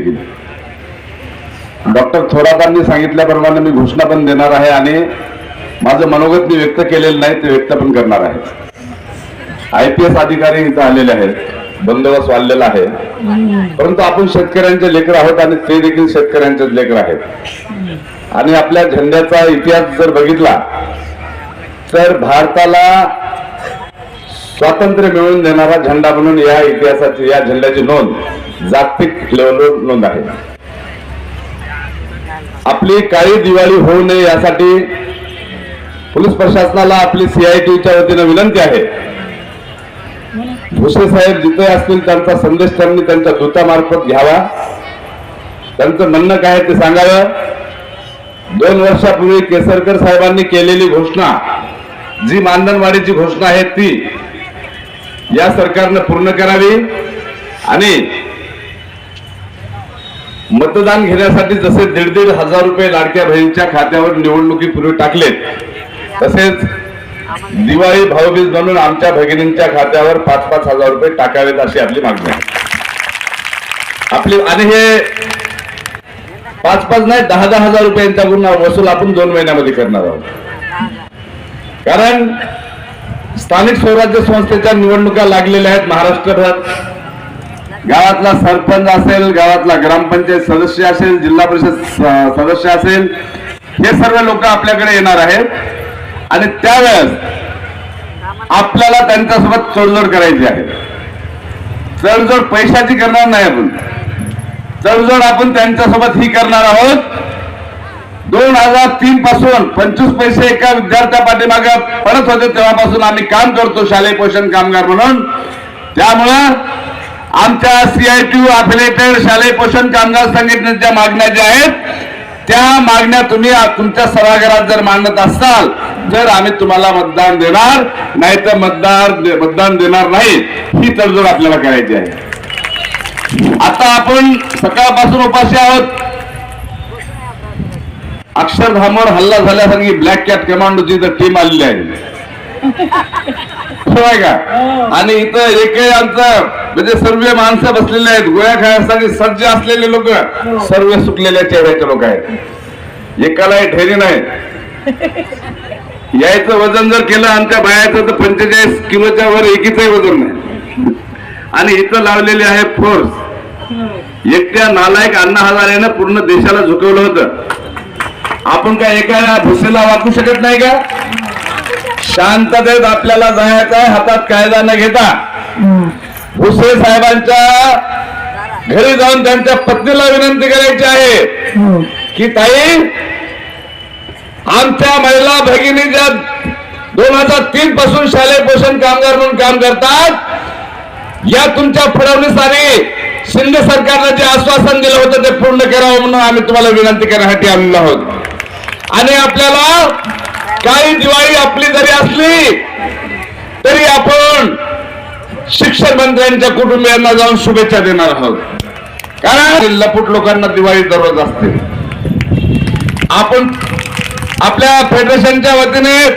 केली डॉक्टर थोरातांनी सांगितल्याप्रमाणे मी घोषणा पण देणार आहे आणि माझं मनोगत मी व्यक्त केलेलं नाही ते व्यक्त पण करणार आहे. आय पी एस अधिकारी इथं आलेले आहेत बंदोबस्त वाढलेला आहे. परंतु आपण शेतकऱ्यांचे लेकर आहोत आणि ते देखील शेतकऱ्यांचेच लेकर आहेत. आणि आपल्या झेंड्याचा इतिहास जर बघितला तर भारताला स्वातंत्र्य मिळवून देणारा झेंडा म्हणून या इतिहासाची या झेंड्याची नोंद जागतिक लेवलवर नोंद आहे. आपली काळी दिवाळी होऊ नये यासाठी पोलीस प्रशासनाला आपली सीआयटीच्या वतीनं विनंती आहे. भुसे साहेब जिथे असतील त्यांचा संदेश त्यांनी त्यांच्या दूतामार्फत घ्यावा. त्यांचं म्हणणं काय आहे ते सांगावं. दोन वर्षापूर्वी केसरकर साहेबांनी केलेली घोषणा जी मानधनवाढीची घोषणा आहे ती या सरकारनं पूर्ण करावी आणि मतदान घेण्यासाठी जसे दीड दीड हजार रुपये लाडक्या बहिणीच्या खात्यावर निवडणुकीपूर्वी टाकलेत तसेच दिवाळी भाऊबीज म्हणून आमच्या भगिनींच्या खात्यावर पाच पाच हजार रुपये टाकावेत अशी आपली मागणी आहे. आपली आणि हे पाच पाच नाही दहा दहा हजार रुपयांचा गुन्हा वसूल आपण दोन महिन्यामध्ये करणार आहोत. कारण स्थानिक स्वराज्य संस्थेच्या निवडणुका लागलेल्या आहेत महाराष्ट्रभर गावातला सरपंच असेल गावातला ग्रामपंचायत सदस्य असेल जिल्हा परिषद सदस्य असेल हे सर्व लोक आपल्याकडे येणार आहेत. आणि त्यावेळेस आपल्याला त्यांच्यासोबत तडजोड करायची आहे. तडजोड पैशाची करणार नाही आपण. तडजोड आपण त्यांच्यासोबत ही करणार आहोत. दोन हजार तीन पासून पंचवीस पैसे एका विद्यार्थ्या पाठीमागे पडत होते तेव्हापासून आम्ही काम करतो शालेय पोषण कामगार म्हणून. त्यामुळं आमच्या सीआयटीयू अफिलेटेड शालेय पोषण कामगार संघटनेच्या मागण्या ज्या आहेत त्या मागण्या तुम्ही तुमच्या सभागृहात जर मांडत असाल तर आम्ही तुम्हाला मतदान देणार नाही तर मतदार मतदान देणार नाही ही तडजोड आपल्याला करायची आहे. आता आपण सकाळपासून उपाशी आहोत. अक्षरधामवर हल्ला झाल्यासारखी ब्लॅक कॅट कमांडोची इथं टीम आलेली आहे. का? आणि इथं एकही आमचं म्हणजे सर्व माणसं बसलेले आहेत गोळ्या खाण्यासाठी सज्ज असलेले लोक सर्व सुटलेल्या चेहऱ्याचे लोक आहेत. एकालाही ठेरी नाही. यायचं वजन जर केलं आमच्या बायाचं तर पंचेचाळीस किलोच्या वर एकीचंही वजन नाही. आणि इथं लावलेली आहे फोर्स एकट्या नालायक अण्णा हजारेनं पूर्ण देशाला झुकवलं होतं. आपण काय एका भुसेला वाकू शकत नाही का? शांततेत आपल्याला जायचं आहे हातात कायदा न घेता. भुसे साहेबांच्या घरी जाऊन त्यांच्या पत्नीला विनंती करायची आहे की ताई आमच्या महिला भगिनी ज्या दोन हजार तीन पासून शालेय पोषण कामगार म्हणून काम करतात. या तुमच्या फडणवीस आणि शिंदे सरकारनं जे आश्वासन दिलं होतं ते पूर्ण करावं म्हणून आम्ही तुम्हाला विनंती करण्यासाठी आलेलो आहोत. आणि आपल्याला काही दिवाळी आपली जरी असली तरी आपण शिक्षण मंत्र्यांच्या कुटुंबियांना जाऊन शुभेच्छा देणार आहोत. कारण लपूट लोकांना दिवाळी दररोज असते. आपण आपल्या फेडरेशनच्या वतीने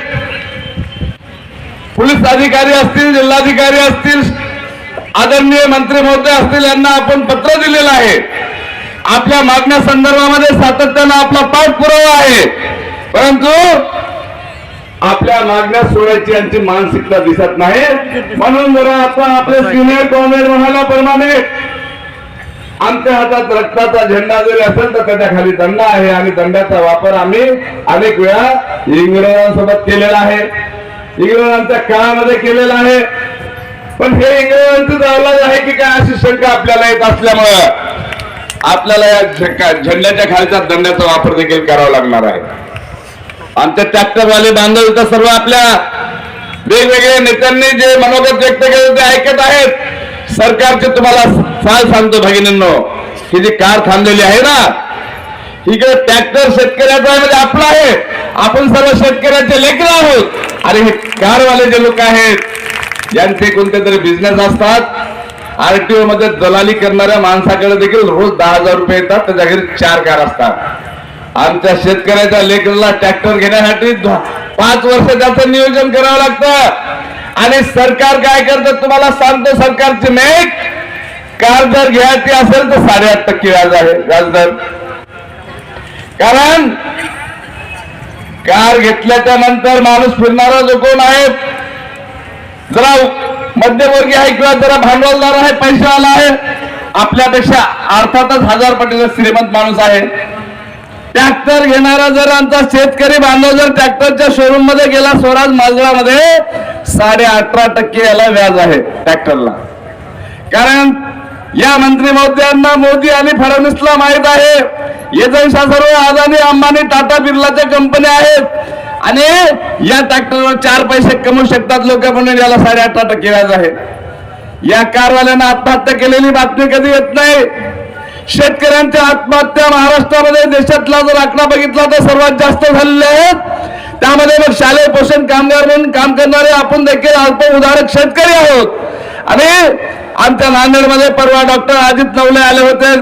पोलीस अधिकारी असतील जिल्हाधिकारी असतील आदरणीय मंत्री महोदय असतील यांना आपण पत्र दिलेलं आहे. आपल्या मागण्या संदर्भामध्ये सातत्यानं आपला पाठपुरावा आहे. परंतु आपल्या मागण्या सोडायची यांची मानसिकता दिसत नाही. म्हणून जरा आता आपले सिनियर कॉम्रेड म्हणाल्याप्रमाणे आमच्या हातात रक्ताचा झेंडा जरी असेल तर त्याच्याखाली दंड आहे आणि दंडाचा वापर आम्ही अनेक वेळा इंग्रजांसोबत केलेला आहे. इंग्रजांच्या काळामध्ये केलेला आहे. पण हे इंग्रजांचं दावलाज आहे की काय अशी शंका आपल्याला येत असल्यामुळं आपल्याला या झेंड्याच्या खालच्या दंडाचा वापर देखील करावा लागणार आहे. आमच्या ट्रॅक्टरवाले बांधव इथं सर्व आपल्या वेगवेगळ्या नेत्यांनी जे मनोगत व्यक्त केले ते ऐकत आहेत. सरकारचे तुम्हाला साल सांगतो भगिनींनो. ही जी कार थांबलेली आहे ना इकडे ट्रॅक्टर शेतकऱ्याचा आहे म्हणजे आपला आहे. आपण सर्व शेतकऱ्याचे लेकर आहोत. आणि हे कारवाले जे लोक आहेत यांचे कोणते तरी बिझनेस असतात आरटीओ मध्ये दलाली करणाऱ्या माणसाकडे देखील रोज दहा हजार रुपये येतात. त्याच्या घरी चार कार असतात. आमच्या शेतकऱ्याच्या लेकरला ट्रॅक्टर घेण्यासाठी पाच वर्ष त्याचं नियोजन करावं लागतं. आणि सरकार काय करतं तुम्हाला सांगतो सरकारची मेक कार जर घ्यायची असेल तर साडेआठ टक्के व्याज आहे व्याजदर कारण कार घेतल्याच्या नंतर माणूस फिरणारा जो कोण आहे जरा मध्यमवर्गीय आहे किंवा जरा भांडवलदार आहे पैशावाला आहे आपल्यापेक्षा अर्थातच हजार पटीचा श्रीमंत माणूस आहे. ट्रॅक्टर घेणारा जर आमचा शेतकरी बांधव जर ट्रॅक्टरच्या शोरूममध्ये गेला स्वराज माजरामध्ये साडे अठरा टक्के याला व्याज आहे ट्रॅक्टरला. कारण या मंत्री महोदयांना मोदी आणि फडणवीसला माहीत आहे एजन्सा सर्व अदानी अंबानी टाटा बिर्लाच्या कंपन्या आहेत. आणि या ट्रॅक्टरवर चार पैसे कमवू शकतात लोक म्हणून याला साडे अठरा टक्के व्याज आहे. या कारवाल्यांना आत्महत्या केलेली बातमी कधी येत नाही? शेतकऱ्यांच्या आत्महत्या महाराष्ट्रामध्ये देशातला जर आकडा बघितला तर सर्वात जास्त झालेले आहेत. त्यामध्ये मग शालेय पोषण कामगार म्हणून काम करणारे आपण देखील अल्प उदाहरक शेतकरी आहोत. आणि आमच्या नांदेडमध्ये परवा डॉक्टर अजित नवले आले होते.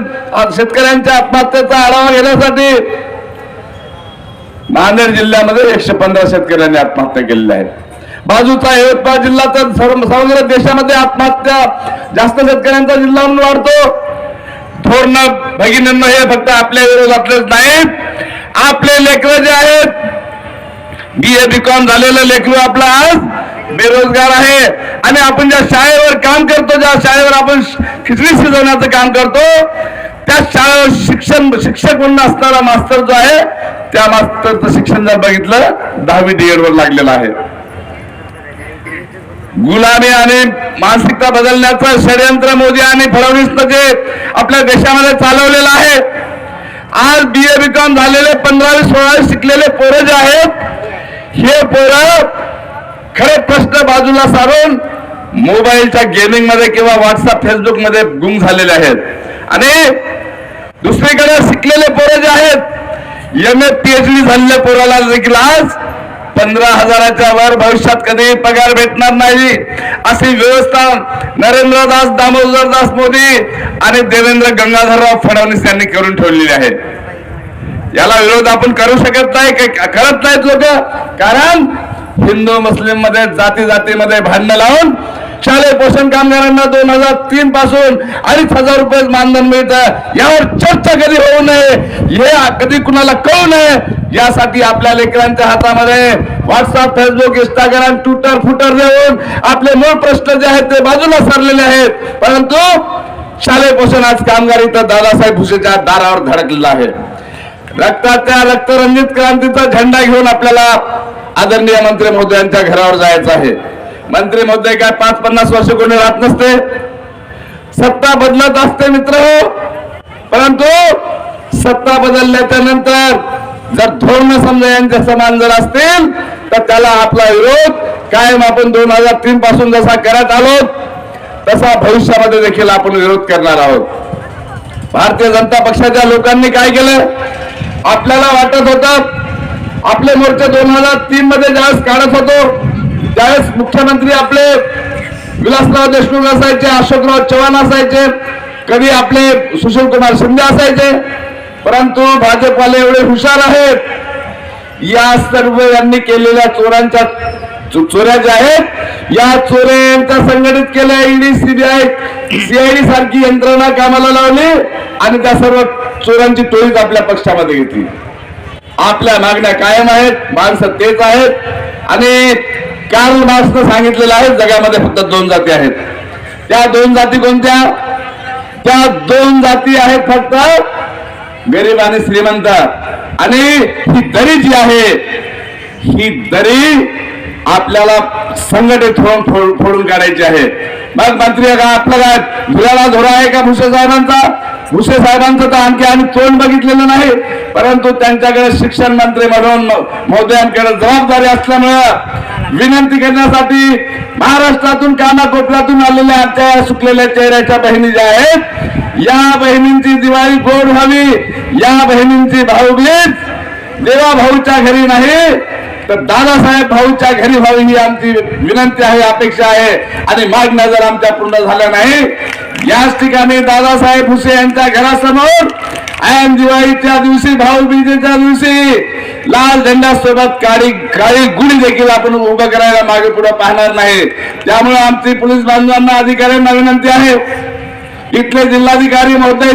शेतकऱ्यांच्या आत्महत्येचा आढावा घेण्यासाठी नांदेड जिल्ह्यामध्ये एकशे पंधरा शेतकऱ्यांनी आत्महत्या केलेल्या आहेत. बाजूचा यवतमाळ जिल्हा तर सर्व समग्र देशामध्ये आत्महत्या जास्त शेतकऱ्यांचा जिल्हा म्हणून वाढतो. भगिनींना हे फक्त आपल्या विरोधातलंच नाही. आपले लेकर जे आहेत बी ए बी कॉम झालेलं लेकरू आपला आज बेरोजगार आहे. आणि आपण ज्या शाळेवर काम करतो ज्या शाळेवर आपण खिचडी शिजवण्याचं काम करतो त्या शाळेवर शिक्षण शिक्षक म्हणून असणारा मास्तर जो आहे त्या मास्तरचं शिक्षण जर बघितलं दहावी डीएड वर लागलेलं आहे. गुलामी आणि मानसिकता बदलण्याचं षडयंत्र मोदी आणि फडणवीसनं जे म्हणजे आपल्या देशामध्ये चालवलेलं आहे. आज बी ए बी कॉम झालेले पंधरावी सोळावी शिकलेले पोरं जे आहेत हे पोरं खरे प्रश्न बाजूला सारून मोबाईलच्या गेमिंगमध्ये किंवा व्हॉट्सअप फेसबुकमध्ये गुम झालेले आहेत. आणि दुसरीकडे शिकलेले पोरं जे आहेत एम ए पीएचडी झालेल्या पोराला देखील आज पंधरा हजाराच्या वर भविष्यात कधी पगार भेटणार नाही. अशी व्यवस्था नरेंद्रदास दामोदरदास मोदी आणि देवेंद्र गंगाधरराव फडणवीस यांनी करून ठेवलेली आहे. याला विरोध आपण करू शकत नाही करत नाहीत लोक. कारण हिंदू मुस्लिममध्ये जाती जातीमध्ये भांडणं लावून शालेय पोषण कामगारांना दोन हजार तीन पासून अडीच हजार रुपये मानधन मिळतं. यावर चर्चा कधी होऊ नये हे कधी कुणाला कळू नये यासाठी आपल्या लेकरांच्या हातामध्ये व्हॉट्सअप फेसबुक इंस्टाग्राम ट्विटर फुटर देऊन आपले मूळ प्रश्न जे आहेत ते बाजूला सरलेले आहेत. परंतु शालेय पोषण आज कामगार इथं दादासाहेब भुसेच्या दारावर धडकलेला आहे. रक्ताच्या रक्तरंजित क्रांतीचा झेंडा घेऊन आपल्याला आदरणीय मंत्री महोदयांच्या घरावर जायचं आहे. मंत्री महोदय काय पाच पन्नास वर्ष कोणी राहत नसते? सत्ता बदलत असते मित्र हो. परंतु सत्ता बदलल्याच्या नंतर जर धोरण समजा यांच्या समान जर असतील तर त्याला आपला विरोध कायम आपण दोन हजार तीन पासून जसा करत आलो तसा भविष्यामध्ये देखील आपण विरोध करणार आहोत. भारतीय जनता पक्षाच्या लोकांनी काय केलं? आपल्याला वाटत होतं आपले मोर्चे दोन हजार तीन मध्ये ज्यावेळेस काढत होतो. ज्यावेळेस मुख्यमंत्री आपले विलासराव देशमुख असायचे अशोकराव चव्हाण असायचे कधी आपले सुशील कुमार शिंदे असायचे परंतु भाजपवाले एवढे हुशार आहेत. या सर्व यांनी केलेल्या चोरांच्या चोऱ्या ज्या आहेत या चोऱ्यांच्या संघटित केल्या. ईडी सीबीआय सीआयडी सारखी यंत्रणा कामाला लावली आणि त्या सर्व चोरांची टोळीच आपल्या पक्षामध्ये घेतली. आपल्या मागण्या कायम आहेत माणसं तेच आहेत. आणि कार्ल मार्क्सनं सांगितलेलं आहे जगामध्ये फक्त दोन जाती आहेत. त्या दोन जाती कोणत्या? त्या दोन जाती आहेत फक्त गरीब आणि श्रीमंत. आणि ही दरी जी आहे ही दरी आपल्याला संघटित होऊन फोडून काढायची आहे. मग मंत्री का आपलं काय? धुराला धोरा आहे का भुसे साहेबांचा? भुसे साहेबांचं तर आणखी आम्ही तोंड बघितलेलं नाही परंतु त्यांच्याकडे शिक्षण मंत्री म्हणून महोदयांकडे जबाबदारी असल्यामुळं विनंती करण्यासाठी महाराष्ट्रातून कानाकोपऱ्यातून आलेल्या आमच्या सुकलेल्या चेहऱ्याच्या बहिणी ज्या आहेत या बहिणींची दिवाळी गोड व्हावी या बहिणींची भाऊबीज. देवा भाऊच्या घरी नाही तर दादासाहेब भाऊच्या घरी व्हावी ही आमची विनंती आहे अपेक्षा आहे. आणि मागण्या जर आमच्या पूर्ण झाल्या नाही. याच ठिकाणी दादासाहेब भुसे यांच्या घरासमोर आयन दिवाळीच्या दिवशी भाऊबीजेच्या दिवशी लाल झेंडा सोबत काळी काळी गुढी देखील आपण उभं करायला मागे पुढे पाहणार नाही त्यामुळे आमची पोलीस बांधवांना अधिकाऱ्यांना विनंती आहे. इथले जिल्हाधिकारी महोदय